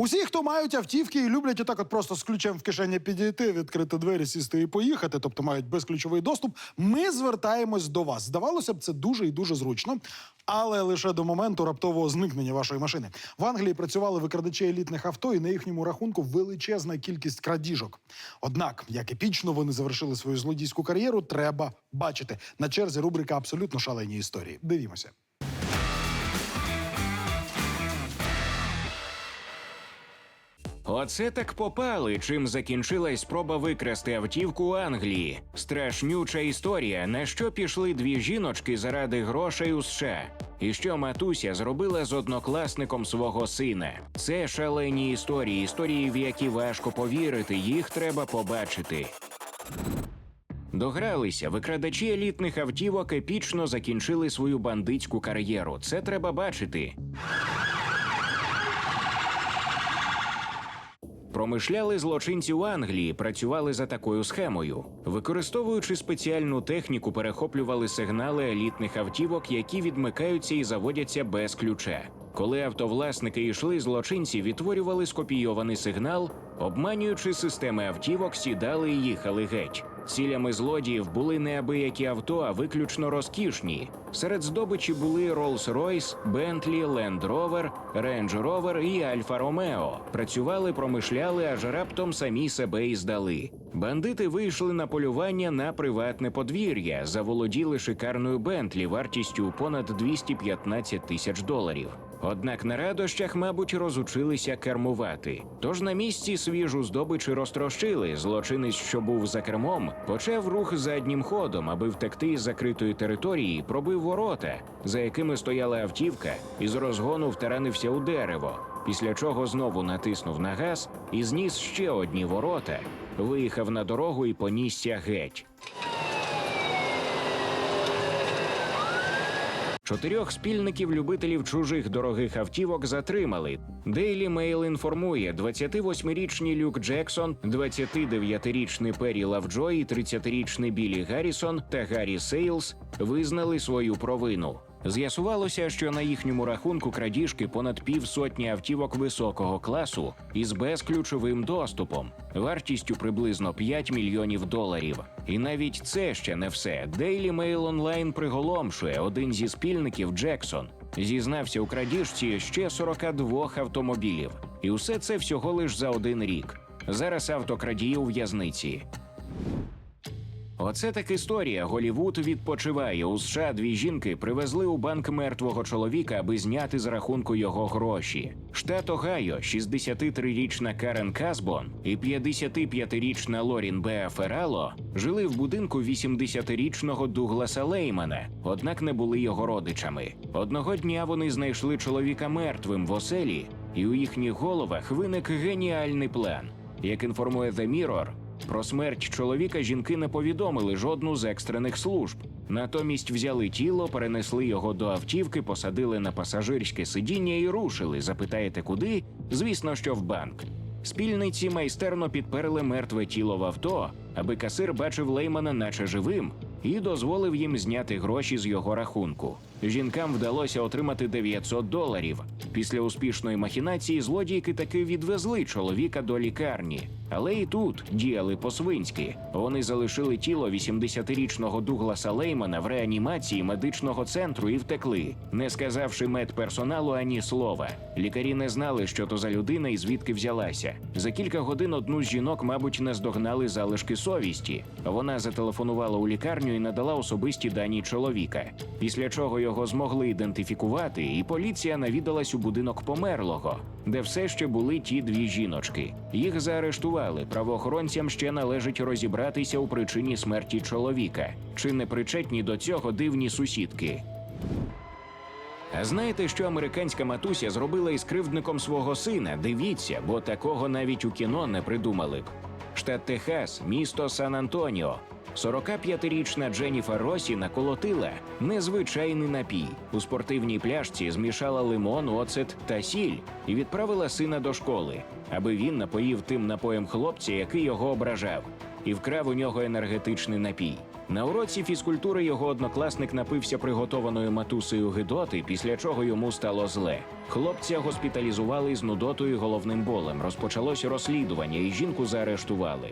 Усі, хто мають автівки і люблять отак, от просто з ключем в кишені підійти, відкрити двері, сісти і поїхати, тобто мають безключовий доступ. Ми звертаємось до вас. Здавалося б, це дуже і дуже зручно, але лише до моменту раптового зникнення вашої машини. В Англії працювали викрадачі елітних авто, і на їхньому рахунку величезна кількість крадіжок. Однак, як епічно вони завершили свою злодійську кар'єру, треба бачити. На черзі рубрика абсолютно шалені історії. Дивімося. Оце так попали, чим закінчилась спроба викрасти автівку Англії. Страшнюча історія, на що пішли дві жіночки заради грошей у США. І що матуся зробила з однокласником свого сина. Це шалені історії, історії, в які важко повірити, їх треба побачити. Догралися, викрадачі елітних автівок епічно закінчили свою бандитську кар'єру. Це треба бачити. Промишляли злочинці у Англії, працювали за такою схемою. Використовуючи спеціальну техніку, перехоплювали сигнали елітних автівок, які відмикаються і заводяться без ключа. Коли автовласники йшли, злочинці відтворювали скопійований сигнал, обманюючи системи автівок, сідали і їхали геть. Цілями злодіїв були неабиякі авто, а виключно розкішні. Серед здобичі були Rolls-Royce, Bentley, Land Rover, Range Rover і Альфа Ромео. Працювали, промишляли, аж раптом самі себе і здали. Бандити вийшли на полювання на приватне подвір'я, заволоділи шикарною Бентлі вартістю понад 215 тисяч доларів. Однак на радощах, мабуть, розучилися кермувати. Тож на місці свіжу здобич розтрощили. Злочинець, що був за кермом, почав рух заднім ходом, аби втекти з закритої території, пробив ворота, за якими стояла автівка, і з розгону втаранився у дерево. Після чого знову натиснув на газ і зніс ще одні ворота, виїхав на дорогу і понісся геть. Чотирьох спільників любителів чужих дорогих автівок затримали. Daily Mail інформує: 28-річний Люк Джексон, 29-річний Пері Лавджой і 30-річний Білі Гаррісон та Гаррі Сейлс визнали свою провину. З'ясувалося, що на їхньому рахунку крадіжки понад півсотні автівок високого класу із безключовим доступом, вартістю приблизно 5 мільйонів доларів. І навіть це ще не все. Daily Mail Online приголомшує один зі спільників Джексон. Зізнався у крадіжці ще 42 автомобілів, і усе це всього лиш за один рік. Зараз автокрадії у в'язниці. Оце так історія. Голівуд відпочиває. У США дві жінки привезли у банк мертвого чоловіка, аби зняти з рахунку його гроші. Штат Огайо, 63-річна Карен Казбон і 55-річна Лорін Беа Ферало жили в будинку 80-річного Дугласа Леймана, однак не були його родичами. Одного дня вони знайшли чоловіка мертвим в оселі, і у їхніх головах виник геніальний план. Як інформує The Mirror, про смерть чоловіка жінки не повідомили жодну з екстрених служб. Натомість взяли тіло, перенесли його до автівки, посадили на пасажирське сидіння і рушили. Запитаєте, куди? Звісно, що в банк. Спільниці майстерно підперли мертве тіло в авто, аби касир бачив Леймана, наче живим, і дозволив їм зняти гроші з його рахунку. Жінкам вдалося отримати 900 доларів. Після успішної махінації злодійки таки відвезли чоловіка до лікарні. Але і тут діяли по-свинськи. Вони залишили тіло 80-річного Дугласа Леймана в реанімації медичного центру і втекли, не сказавши медперсоналу ані слова. Лікарі не знали, що то за людина і звідки взялася. За кілька годин одну з жінок, мабуть, наздогнали залишки совісті. Вона зателефонувала у лікарню і надала особисті дані чоловіка. Після чого його змогли ідентифікувати, і поліція навідалась у будинок померлого, де все ще були ті дві жіночки. Їх заарештували. Правоохоронцям ще належить розібратися у причині смерті чоловіка. Чи не причетні до цього дивні сусідки? А знаєте, що американська матуся зробила із кривдником свого сина? Дивіться, бо такого навіть у кіно не придумали б. Штат Техас, місто Сан-Антоніо. 45-річна Дженніфер Росі наколотила незвичайний напій. У спортивній пляшці змішала лимон, оцет та сіль і відправила сина до школи, аби він напоїв тим напоєм хлопця, який його ображав, і вкрав у нього енергетичний напій. На уроці фізкультури його однокласник напився приготованою матусею гидоти, після чого йому стало зле. Хлопця госпіталізували з нудотою і головним болем. Розпочалось розслідування, і жінку заарештували.